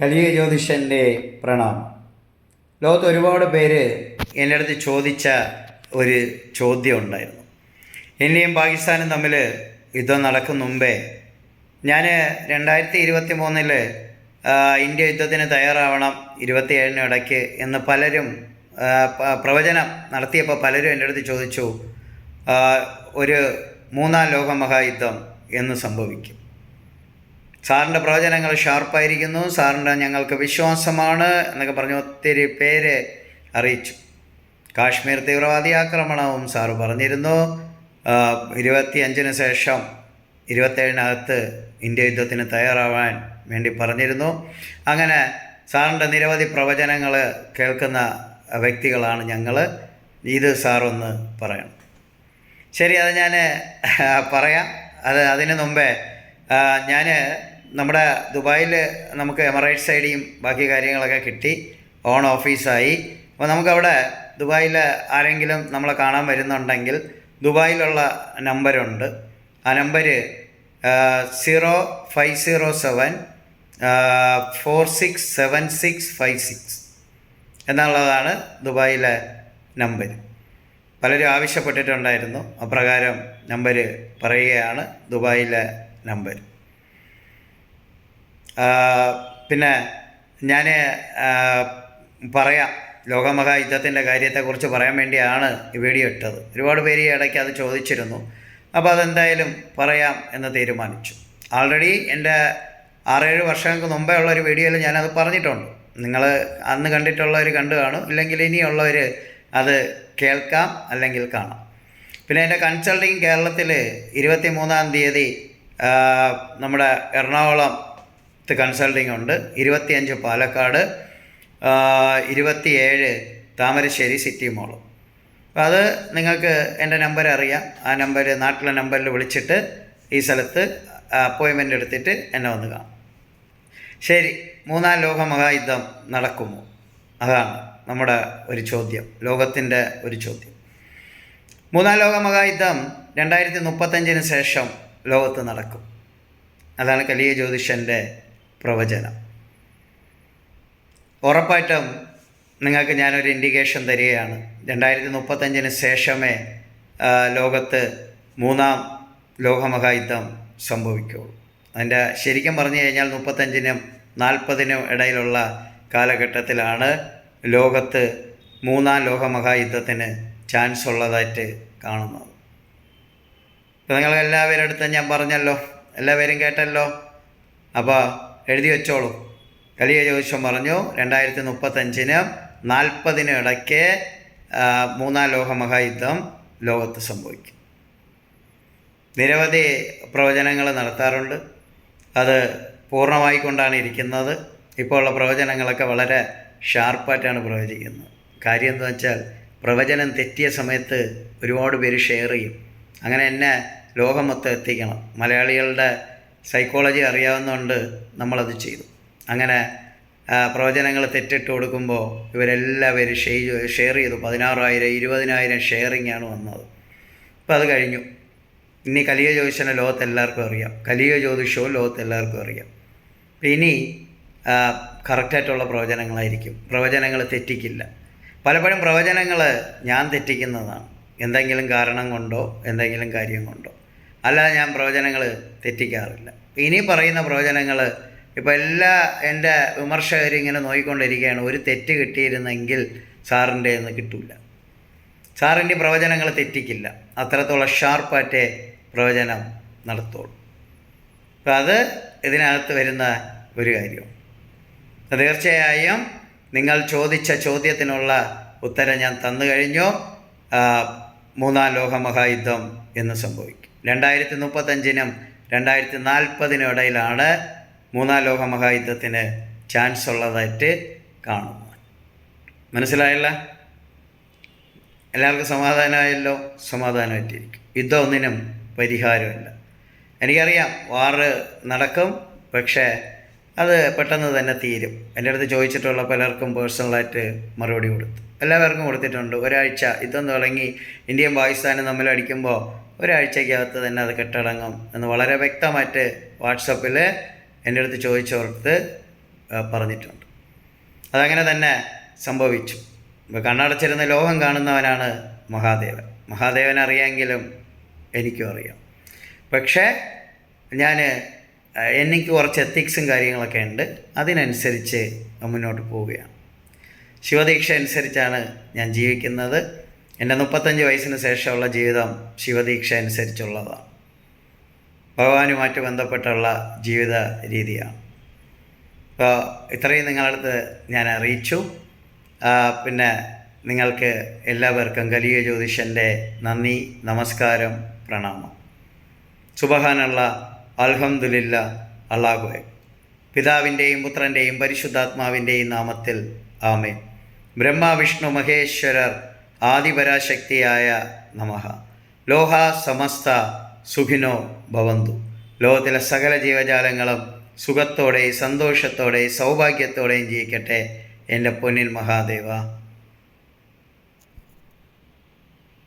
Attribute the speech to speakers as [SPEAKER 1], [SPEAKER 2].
[SPEAKER 1] കലിയ ജ്യോതിഷന്റെ പ്രണാമം. ലോകത്ത് ഒരുപാട് പേര് എന്റെ അടുത്ത് ചോദിച്ച ഒരു ചോദ്യം ഉണ്ടായിരുന്നു. ഇന്ത്യയും പാകിസ്ഥാനും തമ്മിൽ യുദ്ധം നടക്കും മുമ്പേ ഞാൻ രണ്ടായിരത്തി ഇരുപത്തി മൂന്നിൽ ഇന്ത്യ യുദ്ധത്തിന് തയ്യാറാവണം ഇരുപത്തിയേഴിന് ഇടയ്ക്ക് എന്ന് പലരും പ്രവചനം നടത്തിയപ്പോൾ പലരും എന്റെ അടുത്ത് ചോദിച്ചു ഒരു മൂന്നാം ലോക മഹായുദ്ധം എന്ന് സംഭവിക്കും. സാറിന്റെ പ്രവചനങ്ങൾ ഷാർപ്പായിരിക്കുന്നു. സാറിന്റെ ഞങ്ങൾക്ക് വിശ്വാസമാണ് എന്നൊക്കെ പറഞ്ഞ് ഒത്തിരി പേര് അറിയിച്ചു. കാശ്മീർ തീവ്രവാദി ആക്രമണവും സാറ് പറഞ്ഞിരുന്നു. ഇരുപത്തി അഞ്ചിന് ശേഷം ഇരുപത്തേഴിനകത്ത് ഇന്ത്യ യുദ്ധത്തിന് തയ്യാറാവാൻ വേണ്ടി പറഞ്ഞിരുന്നു. അങ്ങനെ സാറിന്റെ നിരവധി പ്രവചനങ്ങൾ കേൾക്കുന്ന വ്യക്തികളാണ് ഞങ്ങൾ ഇത് സാറൊന്ന് പറയണം. ശരി അത് ഞാൻ പറയാം. അത് അതിന് മുമ്പേ ഞാൻ നമ്മുടെ ദുബായിൽ നമുക്ക് എമറേറ്റ്സ് ഐ ഡിയും ബാക്കി കാര്യങ്ങളൊക്കെ കിട്ടി. ഓൺ ഓഫീസായി. അപ്പോൾ നമുക്കവിടെ ദുബായിൽ ആരെങ്കിലും നമ്മളെ കാണാൻ വരുന്നുണ്ടെങ്കിൽ ദുബായിലുള്ള നമ്പരുണ്ട്. ആ number zero five zero seven four six seven six five six എന്നുള്ളതാണ് ദുബായിലെ നമ്പർ പലരും ആവശ്യപ്പെട്ടിട്ടുണ്ടായിരുന്നു. അപ്രകാരം നമ്പർ പറയുകയാണ് ദുബായിലെ നമ്പർ പിന്നെ ഞാൻ പറയാം. ലോകമഹായുദ്ധത്തിന്റെ കാര്യത്തെക്കുറിച്ച് പറയാൻ വേണ്ടിയാണ് ഈ വീഡിയോ ഇട്ടത്. ഒരുപാട് പേര് ഇടയ്ക്ക് അത് ചോദിച്ചിരുന്നു. അപ്പോൾ അതെന്തായാലും പറയാം എന്ന് തീരുമാനിച്ചു. ആൾറെഡി എന്റെ ആറേഴ് വർഷങ്ങൾക്ക് മുമ്പേ ഉള്ള ഒരു വീഡിയോയിൽ ഞാനത് പറഞ്ഞിട്ടുണ്ട്. നിങ്ങൾ അന്ന് കണ്ടിട്ടുള്ളവർ കണ്ടു കാണും. ഇല്ലെങ്കിൽ ഇനിയുള്ളവർ അത് കേൾക്കാം അല്ലെങ്കിൽ കാണാം. പിന്നെ എന്റെ കൺസൾട്ടിങ് കേരളത്തിൽ ഇരുപത്തി മൂന്നാം തീയതി നമ്മുടെ എറണാകുളം കൺസൾട്ടിംഗ് ഉണ്ട്. ഇരുപത്തിയഞ്ച് പാലക്കാട് ഇരുപത്തിയേഴ് താമരശ്ശേരി സിറ്റി മോൾ അപ്പോൾ അത് നിങ്ങൾക്ക് എന്റെ നമ്പർ അറിയാം. ആ നമ്പർ നാട്ടിലെ നമ്പറിൽ വിളിച്ചിട്ട് ഈ സ്ഥലത്ത് അപ്പോയിൻമെന്റ് എടുത്തിട്ട് എന്നെ വന്ന് കാണാം. ശരി മൂന്നാം ലോക മഹായുദ്ധം നടക്കുമോ? അതാണ് നമ്മുടെ ഒരു ചോദ്യം ലോകത്തിന്റെ ഒരു ചോദ്യം. മൂന്നാം ലോക മഹായുദ്ധം രണ്ടായിരത്തി മുപ്പത്തഞ്ചിന് ശേഷം ലോകത്ത് നടക്കും. അതാണ് കലിയ ജ്യോതിഷന്റെ പ്രവചനം. ഉറപ്പായിട്ടും നിങ്ങൾക്ക് ഞാനൊരു ഇൻഡിക്കേഷൻ തരികയാണ്. രണ്ടായിരത്തി മുപ്പത്തഞ്ചിന് ശേഷമേ ലോകത്ത് മൂന്നാം ലോകമഹായുദ്ധം സംഭവിക്കുകയുള്ളൂ. അതിന്റെ ശരിക്കും പറഞ്ഞു കഴിഞ്ഞാൽ മുപ്പത്തഞ്ചിനും നാൽപ്പതിനും ഇടയിലുള്ള കാലഘട്ടത്തിലാണ് ലോകത്ത് മൂന്നാം ലോകമഹായുദ്ധത്തിന് ചാൻസ് ഉള്ളതായിട്ട് കാണുന്നത്. ഇപ്പം നിങ്ങൾ എല്ലാവരുടെ അടുത്തും ഞാൻ പറഞ്ഞല്ലോ എല്ലാവരും കേട്ടല്ലോ. അപ്പോൾ എഴുതി വെച്ചോളൂ. കലിയ ജ്യോതിഷം പറഞ്ഞു രണ്ടായിരത്തി മുപ്പത്തഞ്ചിന് നാൽപ്പതിന് ഇടയ്ക്ക് മൂന്നാം ലോക മഹായുദ്ധം ലോകത്ത് സംഭവിക്കും. നിരവധി പ്രവചനങ്ങൾ നടത്താറുണ്ട്. അത് പൂർണമായിക്കൊണ്ടാണ് ഇരിക്കുന്നത്. ഇപ്പോൾ ഉള്ള പ്രവചനങ്ങളൊക്കെ വളരെ ഷാർപ്പായിട്ടാണ് പ്രവചിക്കുന്നത്. കാര്യം എന്താ വെച്ചാൽ പ്രവചനം തെറ്റിയ സമയത്ത് ഒരുപാട് പേര് ഷെയർ ചെയ്യും. അങ്ങനെ എന്നെ ലോകമൊത്തം എത്തിക്കണം. മലയാളികളുടെ സൈക്കോളജി അറിയാവുന്നതുകൊണ്ട് നമ്മളത് ചെയ്തു. അങ്ങനെ പ്രവചനങ്ങൾ തെറ്റിട്ട് കൊടുക്കുമ്പോൾ ഇവരെല്ലാവരും ഷെയർ ഷെയർ ചെയ്തു. പതിനാറായിരം ഇരുപതിനായിരം ഷെയറിങ്ങാണ് വന്നത്. അപ്പോൾ അത് കഴിഞ്ഞു. ഇനി കലിയ ജ്യോതിഷനെ ലോകത്ത് എല്ലാവർക്കും അറിയാം. കലിയ ജ്യോതിഷവും ലോകത്ത് എല്ലാവർക്കും അറിയാം. ഇനി കറക്റ്റായിട്ടുള്ള പ്രവചനങ്ങളായിരിക്കും. പ്രവചനങ്ങൾ തെറ്റിക്കില്ല. പലപ്പോഴും പ്രവചനങ്ങൾ ഞാൻ തെറ്റിക്കുന്നതാണ്. എന്തെങ്കിലും കാരണം കൊണ്ടോ എന്തെങ്കിലും കാര്യം കൊണ്ടോ. അല്ലാതെ ഞാൻ പ്രവചനങ്ങൾ തെറ്റിക്കാറില്ല. ഇനി പറയുന്ന പ്രവചനങ്ങൾ ഇപ്പോൾ എല്ലാ എന്റെ വിമർശകരും ഇങ്ങനെ നോക്കിക്കൊണ്ടിരിക്കുകയാണ് ഒരു തെറ്റ് കിട്ടിയിരുന്നെങ്കിൽ സാറിന്റെ എന്ന് കിട്ടില്ല സാറിന്റെ പ്രവചനങ്ങൾ തെറ്റിക്കില്ല. അത്രത്തോളം ഷാർപ്പായിട്ടേ പ്രവചനം നടത്തുള്ളൂ. അപ്പം അത് ഇതിനകത്ത് വരുന്ന ഒരു കാര്യമാണ് തീർച്ചയായും നിങ്ങൾ ചോദിച്ച ചോദ്യത്തിനുള്ള ഉത്തരം ഞാൻ തന്നു കഴിഞ്ഞു. മൂന്നാം ലോകമഹായുദ്ധം എന്ന് സംഭവിക്കും. രണ്ടായിരത്തി മുപ്പത്തഞ്ചിനും രണ്ടായിരത്തി നാൽപ്പതിനും ഇടയിലാണ് മൂന്നാം ലോക മഹായുദ്ധത്തിന് ചാൻസ് ഉള്ളതായിട്ട് കാണുന്നത്. മനസ്സിലായല്ല? എല്ലാവർക്കും സമാധാനമായല്ലോ? സമാധാനമായിട്ടിരിക്കും. യുദ്ധം ഒന്നിനും പരിഹാരമില്ല. എനിക്കറിയാം വാറ് നടക്കും പക്ഷേ അത് പെട്ടെന്ന് തന്നെ തീരും. എന്റെ അടുത്ത് ചോദിച്ചിട്ടുള്ള പലർക്കും പേഴ്സണലായിട്ട് മറുപടി കൊടുത്തു. എല്ലാവർക്കും കൊടുത്തിട്ടുണ്ട്. ഒരാഴ്ച യുദ്ധം തുടങ്ങി ഇന്ത്യയും പാകിസ്ഥാനും തമ്മിൽ അടിക്കുമ്പോൾ ഒരാഴ്ചക്കകത്ത് തന്നെ അത് കെട്ടടങ്ങും എന്ന് വളരെ വ്യക്തമായിട്ട് വാട്സപ്പിൽ എന്റെ അടുത്ത് ചോദിച്ചവർക്ക് പറഞ്ഞിട്ടുണ്ട്. അതങ്ങനെ തന്നെ സംഭവിച്ചു. ഇപ്പോൾ കണ്ണടച്ചിരുന്ന് ലോകം കാണുന്നവനാണ് മഹാദേവൻ. മഹാദേവൻ അറിയാമെങ്കിലും എനിക്കും അറിയാം. പക്ഷേ ഞാൻ എനിക്ക് കുറച്ച് എത്തിക്സും കാര്യങ്ങളൊക്കെ ഉണ്ട്. അതിനനുസരിച്ച് മുന്നോട്ട് പോവുകയാണ്. ശിവദീക്ഷ അനുസരിച്ചാണ് ഞാൻ ജീവിക്കുന്നത്. എന്റെ മുപ്പത്തഞ്ച് വയസ്സിന് ശേഷമുള്ള ജീവിതം ശിവദീക്ഷ അനുസരിച്ചുള്ളതാണ് ഭഗവാനുമായിട്ട് ബന്ധപ്പെട്ടുള്ള ജീവിത രീതിയാണ്. അപ്പോൾ ഇത്രയും നിങ്ങളടുത്ത് ഞാൻ അറിയിച്ചു. പിന്നെ നിങ്ങൾക്ക് എല്ലാവർക്കും കലിയ ജ്യോതിഷന്റെ നന്ദി നമസ്കാരം പ്രണാമം. സുബഹാനുള്ള അൽഹംദുലില്ല അള്ളാഹു പിതാവിന്റെയും പുത്രന്റെയും പരിശുദ്ധാത്മാവിന്റെയും നാമത്തിൽ ആമേ ബ്രഹ്മ വിഷ്ണു മഹേശ്വരർ ആദിപരാശക്തിയായ നമഃ. ലോഹ സമസ്ത സുഖിനോ ഭവന്തു. ലോകത്തിലെ സകല ജീവജാലങ്ങളും സുഖത്തോടെയും സന്തോഷത്തോടെയും സൗഭാഗ്യത്തോടെയും ജീവിക്കട്ടെ എന്റെ പൊന്നിൽ മഹാദേവ.